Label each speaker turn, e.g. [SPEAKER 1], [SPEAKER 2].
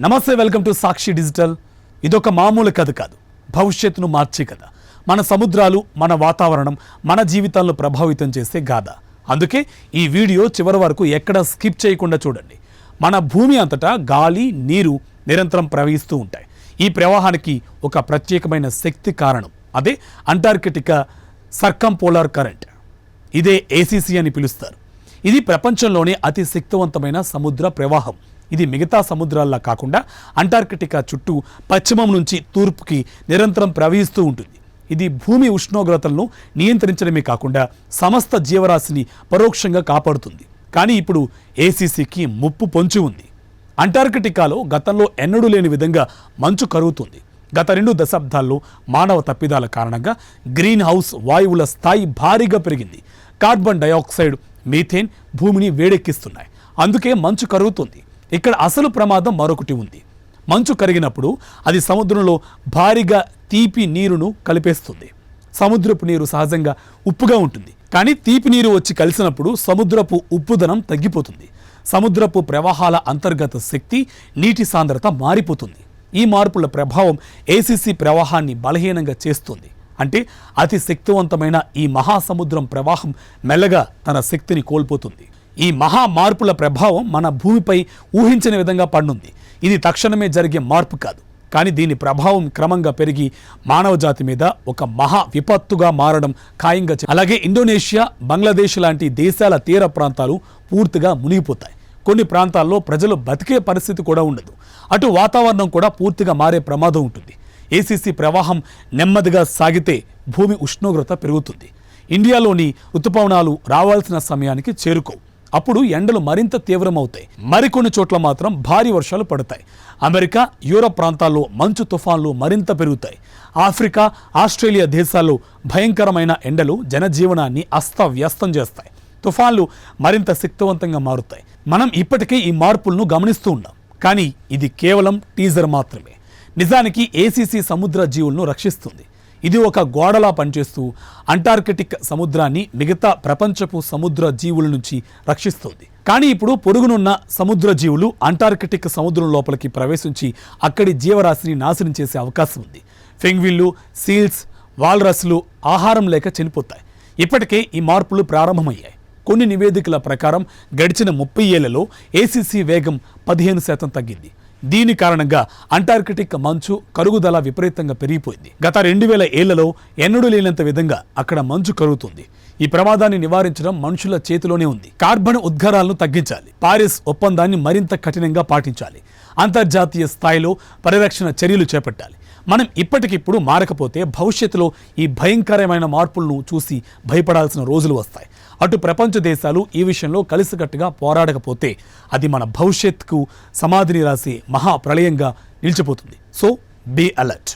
[SPEAKER 1] నమస్తే welcome to Sakshi digital. ఇదొక మామూలు కథ కాదు భవిష్యత్తును మార్చే కథ. మన సముద్రాలు మన వాతావరణం మన జీవితాలను ప్రభావితం చేసే గాథ. అందుకే ఈ వీడియో చివరి వరకు ఎక్కడ స్కిప్ చేయకుండా చూడండి. మన భూమి అంతటా గాలి నీరు నిరంతరం ప్రవహిస్తూ ఉంటాయి. ఈ ప్రవాహానికి ఒక ప్రత్యేకమైన శక్తి కారణం అదే అంటార్కిటికా సర్కం పోలార్ కరెంట్. ఇదే ఏసీసీ అని పిలుస్తారు. ఇది ప్రపంచంలోనే అతి శక్తివంతమైన సముద్ర ప్రవాహం. ఇది మిగతా సముద్రాల్లా కాకుండా అంటార్కిటికా చుట్టూ పశ్చిమం నుంచి తూర్పుకి నిరంతరం ప్రవహిస్తూ ఉంటుంది. ఇది భూమి ఉష్ణోగ్రతలను నియంత్రించడమే కాకుండా సమస్త జీవరాశిని పరోక్షంగా కాపాడుతుంది. కానీ ఇప్పుడు ఏసీసీకి ముప్పు పొంచి ఉంది. అంటార్కిటికాలో గతంలో ఎన్నడూ లేని విధంగా మంచు కరుగుతుంది. గత రెండు దశాబ్దాల్లో మానవ తప్పిదాల కారణంగా గ్రీన్ హౌస్ వాయువుల స్థాయి భారీగా పెరిగింది. కార్బన్ డయాక్సైడ్ మీథేన్ భూమిని వేడెక్కిస్తున్నాయి. అందుకే మంచు కరుగుతుంది. ఇక్కడ అసలు ప్రమాదం మరొకటి ఉంది. మంచు కరిగినప్పుడు అది సముద్రంలో భారీగా తీపి నీరును కలిపేస్తుంది. సముద్రపు నీరు సహజంగా ఉప్పుగా ఉంటుంది. కానీ తీపి నీరు వచ్చి కలిసినప్పుడు సముద్రపు ఉప్పుదనం తగ్గిపోతుంది. సముద్రపు ప్రవాహాల అంతర్గత శక్తి నీటి సాంద్రత మారిపోతుంది. ఈ మార్పుల ప్రభావం ఏసీసీ ప్రవాహాన్ని బలహీనంగా చేస్తుంది. అంటే అతి శక్తివంతమైన ఈ మహాసముద్రం ప్రవాహం మెల్లగా తన శక్తిని కోల్పోతుంది. ఈ మహా మార్పుల ప్రభావం మన భూమిపై ఊహించని విధంగా పడుంది ఇది తక్షణమే జరిగే మార్పు కాదు. కానీ దీని ప్రభావం క్రమంగా పెరిగి మానవ జాతి మీద ఒక మహా విపత్తుగా మారడం ఖాయంగా అలాగే ఇండోనేషియా బంగ్లాదేశ్ లాంటి దేశాల తీర ప్రాంతాలు పూర్తిగా మునిగిపోతాయి. కొన్ని ప్రాంతాల్లో ప్రజలు బతికే పరిస్థితి కూడా ఉండదు. అటు వాతావరణం కూడా పూర్తిగా మారే ప్రమాదం ఉంటుంది. ఏసీసీ ప్రవాహం నెమ్మదిగా సాగితే భూమి ఉష్ణోగ్రత పెరుగుతుంది. ఇండియాలోని ఋతుపవనాలు రావాల్సిన సమయానికి చేరుకోవు. అప్పుడు ఎండలు మరింత తీవ్రమవుతాయి. మరికొన్ని చోట్ల మాత్రం భారీ వర్షాలు పడతాయి. అమెరికా యూరప్ ప్రాంతాల్లో మంచు తుఫాన్లు మరింత పెరుగుతాయి. ఆఫ్రికా ఆస్ట్రేలియా దేశాల్లో భయంకరమైన ఎండలు జనజీవనాన్ని అస్తవ్యస్తం చేస్తాయి. తుఫాన్లు మరింత శక్తివంతంగా మారుతాయి. మనం ఇప్పటికే ఈ మార్పులను గమనిస్తూ ఉన్నాం. కానీ ఇది కేవలం టీజర్ మాత్రమే. నిజానికి ఏసీసీ సముద్ర జీవులను రక్షిస్తుంది? ఇది ఒక గోడలా పనిచేస్తూ అంటార్కిటిక్ సముద్రాన్ని మిగతా ప్రపంచపు సముద్ర జీవుల నుంచి రక్షిస్తుంది. కానీ ఇప్పుడు పొరుగునున్న సముద్ర జీవులు అంటార్కిటిక్ సముద్రం లోపలికి ప్రవేశించి అక్కడి జీవరాశిని నాశనం చేసే అవకాశం ఉంది. ఫెంగ్విల్లు సీల్స్ వాల్రస్లు ఆహారం లేక చనిపోతాయి. ఇప్పటికే ఈ మార్పులు ప్రారంభమయ్యాయి. కొన్ని నివేదికల ప్రకారం గడిచిన ముప్పై ఏళ్ళలో ఏసీసీ వేగం పదిహేను శాతం తగ్గింది. దీని కారణంగా అంటార్కిటిక్ మంచు కరుగుదల విపరీతంగా పెరిగిపోయింది. గత రెండు వేల ఏళ్ళలో ఎన్నడూ లేనంత విధంగా అక్కడ మంచు కరుగుతుంది. ఈ ప్రమాదాన్ని నివారించడం మనుషుల చేతిలోనే ఉంది. కార్బన్ ఉద్గారాలను తగ్గించాలి. పారిస్ ఒప్పందాన్ని మరింత కఠినంగా పాటించాలి. అంతర్జాతీయ స్థాయిలో పరిరక్షణ చర్యలు చేపట్టాలి. మనం ఇప్పటికిప్పుడు మారకపోతే భవిష్యత్తులో ఈ భయంకరమైన మార్పులను చూసి భయపడాల్సిన రోజులు వస్తాయి. అటు ప్రపంచ దేశాలు ఈ విషయంలో కలిసికట్టుగా పోరాడకపోతే అది మన భవిష్యత్తుకు సమాధిని రాసే మహా ప్రళయంగా నిలిచిపోతుంది. So be alert.